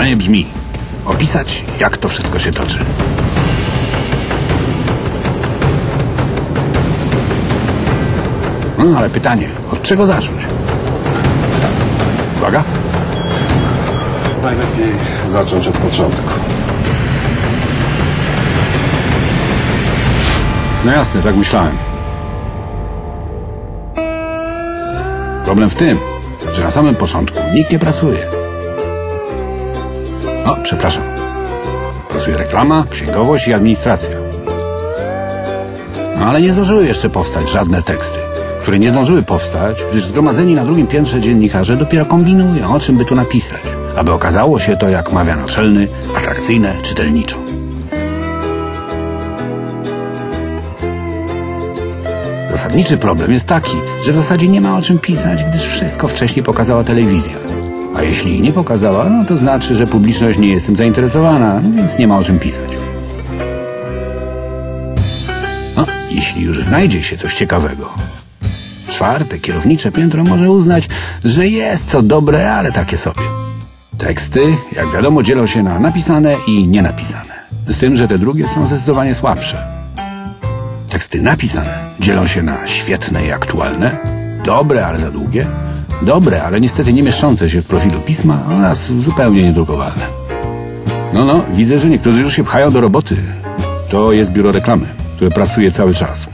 Zadanie brzmi opisać, jak to wszystko się toczy. No, ale pytanie, od czego zacząć? Uwaga. Najlepiej zacząć od początku. No jasne, tak myślałem. Problem w tym, że na samym początku nikt nie pracuje. O, przepraszam. Pracuje reklama, księgowość i administracja. No ale nie zdążyły jeszcze powstać żadne teksty, które nie zdążyły powstać, gdyż zgromadzeni na drugim piętrze dziennikarze dopiero kombinują, o czym by tu napisać, aby okazało się to, jak mawia naczelny, atrakcyjne, czytelniczo. Zasadniczy problem jest taki, że w zasadzie nie ma o czym pisać, gdyż wszystko wcześniej pokazała telewizja. A jeśli nie pokazała, no to znaczy, że publiczność nie jest tym zainteresowana, no więc nie ma o czym pisać. No, jeśli już znajdzie się coś ciekawego. Czwarte, kierownicze piętro może uznać, że jest to dobre, ale takie sobie. Teksty, jak wiadomo, dzielą się na napisane i nienapisane. Z tym, że te drugie są zdecydowanie słabsze. Teksty napisane dzielą się na świetne i aktualne, dobre, ale za długie, dobre, ale niestety nie mieszczące się w profilu pisma oraz zupełnie niedrukowalne. No, no, widzę, że niektórzy już się pchają do roboty. To jest biuro reklamy, które pracuje cały czas.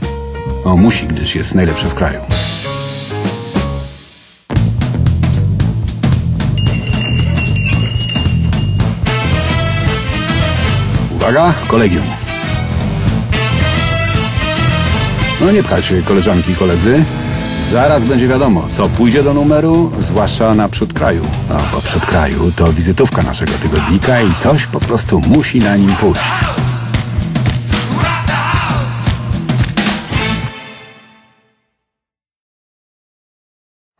No, musi, gdyż jest najlepsze w kraju. Uwaga, kolegium. No nie pchać koleżanki i koledzy. Zaraz będzie wiadomo, co pójdzie do numeru, zwłaszcza na przód kraju. A po przód kraju to wizytówka naszego tygodnika i coś po prostu musi na nim pójść.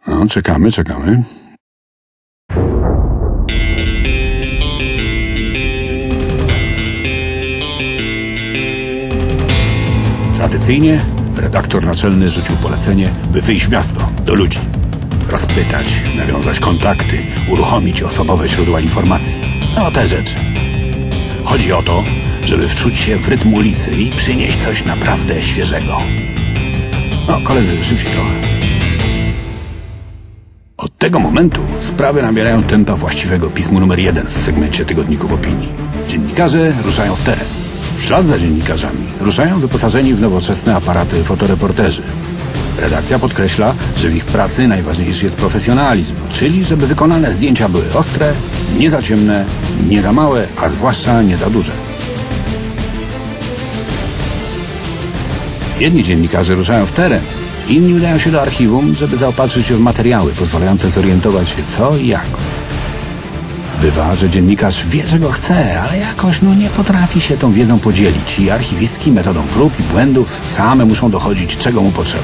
No, czekamy, czekamy. Tradycyjnie redaktor naczelny rzucił polecenie, by wyjść w miasto, do ludzi. Rozpytać, nawiązać kontakty, uruchomić osobowe źródła informacji. No te rzeczy. Chodzi o to, żeby wczuć się w rytm ulicy i przynieść coś naprawdę świeżego. No, koledzy, szybciej trochę. Od tego momentu sprawy nabierają tempa właściwego pismu numer jeden w segmencie tygodników opinii. Dziennikarze ruszają w teren. W ślad za dziennikarzami ruszają wyposażeni w nowoczesne aparaty fotoreporterzy. Redakcja podkreśla, że w ich pracy najważniejszy jest profesjonalizm, czyli żeby wykonane zdjęcia były ostre, nie za ciemne, nie za małe, a zwłaszcza nie za duże. Jedni dziennikarze ruszają w teren, inni udają się do archiwum, żeby zaopatrzyć się w materiały pozwalające zorientować się co i jak. Bywa, że dziennikarz wie, że go chce, ale jakoś no nie potrafi się tą wiedzą podzielić i archiwistki metodą prób i błędów same muszą dochodzić, czego mu potrzeba.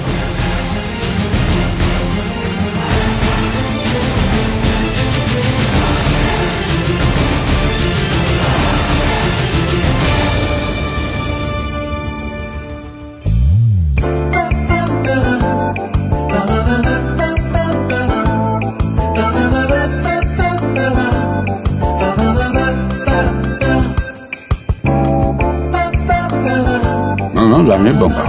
No, dla mnie bomba.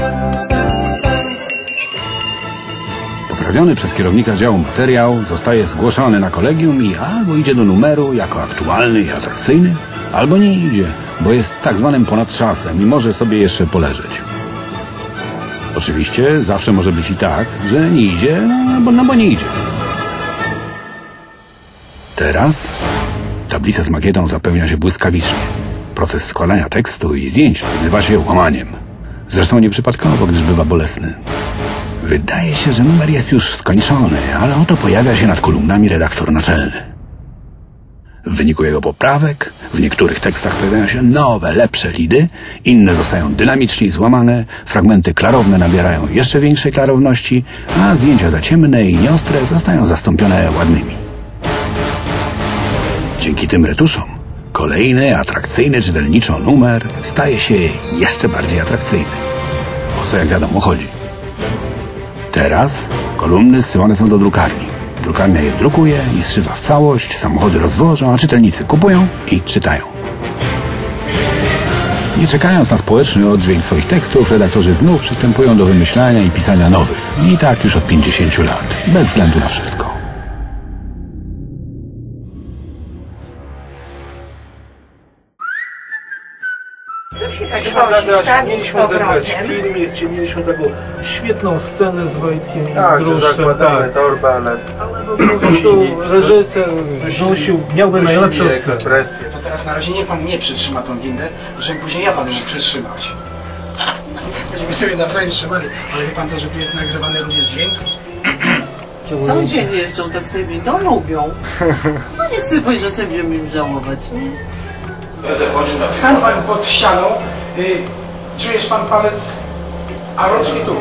Poprawiony przez kierownika działu materiał zostaje zgłoszony na kolegium i albo idzie do numeru jako aktualny i atrakcyjny, albo nie idzie, bo jest tak zwanym ponadczasem i może sobie jeszcze poleżeć. Oczywiście zawsze może być i tak, że nie idzie, no bo, no bo nie idzie. Teraz tablica z makietą zapełnia się błyskawicznie. Proces składania tekstu i zdjęć nazywa się łamaniem. Zresztą nieprzypadkowo, gdyż bywa bolesny. Wydaje się, że numer jest już skończony, ale oto pojawia się nad kolumnami redaktor naczelny. W wyniku jego poprawek w niektórych tekstach pojawiają się nowe, lepsze lidy, inne zostają dynamicznie złamane, fragmenty klarowne nabierają jeszcze większej klarowności, a zdjęcia za ciemne i nieostre zostają zastąpione ładnymi. Dzięki tym retuszom kolejny atrakcyjny czytelniczo numer staje się jeszcze bardziej atrakcyjny. O co jak wiadomo chodzi. Teraz kolumny zsyłane są do drukarni, Drukarnia je drukuje i zszywa w całość, samochody rozwożą, a czytelnicy kupują i czytają. Nie czekając na społeczny oddźwięk swoich tekstów, redaktorzy znów przystępują do wymyślania i pisania nowych. I tak już od 50 lat, bez względu na wszystko. Mieliśmy zagrać, z mieliśmy zagrać powrotem. film, gdzie mieliśmy taką świetną scenę z Wojtkiem i Tak, z że Druszczem, zakładamy tak. torbę, ale Ale po prostu reżyser znosił, miałby najlepszą scenę. ekspresję. To teraz na razie niech pan nie przytrzyma tą windę, żebym później ja panu mógł przytrzymać. Będziemy sobie nawzajem trzymali, ale wie pan co, że tu jest nagrywany również dźwięk? Cały dzień jeżdżą tak sobie windą, lubią. No nie chcę powiedzieć, że co będziemy im żałować, nie? Stań pan pod ścianą, y, czujesz pan palec, a rączki tu.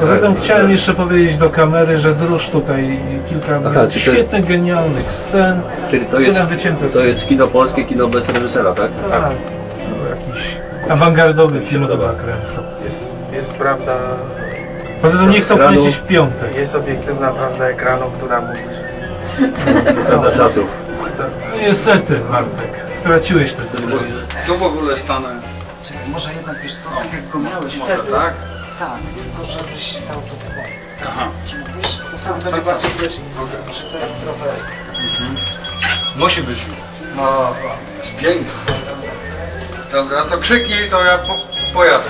Poza tym chciałem jeszcze powiedzieć do kamery, że Drusz tutaj kilka Aha, czy to- świetnych, genialnych scen, Czyli to jest, które wycięte to jest kino polskie, kino bez reżysera, tak? Tak, no, jakiś awangardowy film chyba kręcą. Jest, jest prawda, Poza tym nie chcą Ekranu. kręcić w piątek. jest obiektywna prawda ekranu, która mówi, że Prawda No niestety, Bartek, straciłeś te sceny. Tu w ogóle stanę. Czekaj, może jednak wiesz co, tak jak go miałeś Może wtedy, tak? tak, tylko żebyś stał tutaj. Aha. Czy mówisz? Bo wtedy będzie bardziej widać, że to jest rower. Musi być. No, Jest piękny. Dobra, to krzyknij, to ja po, pojadę.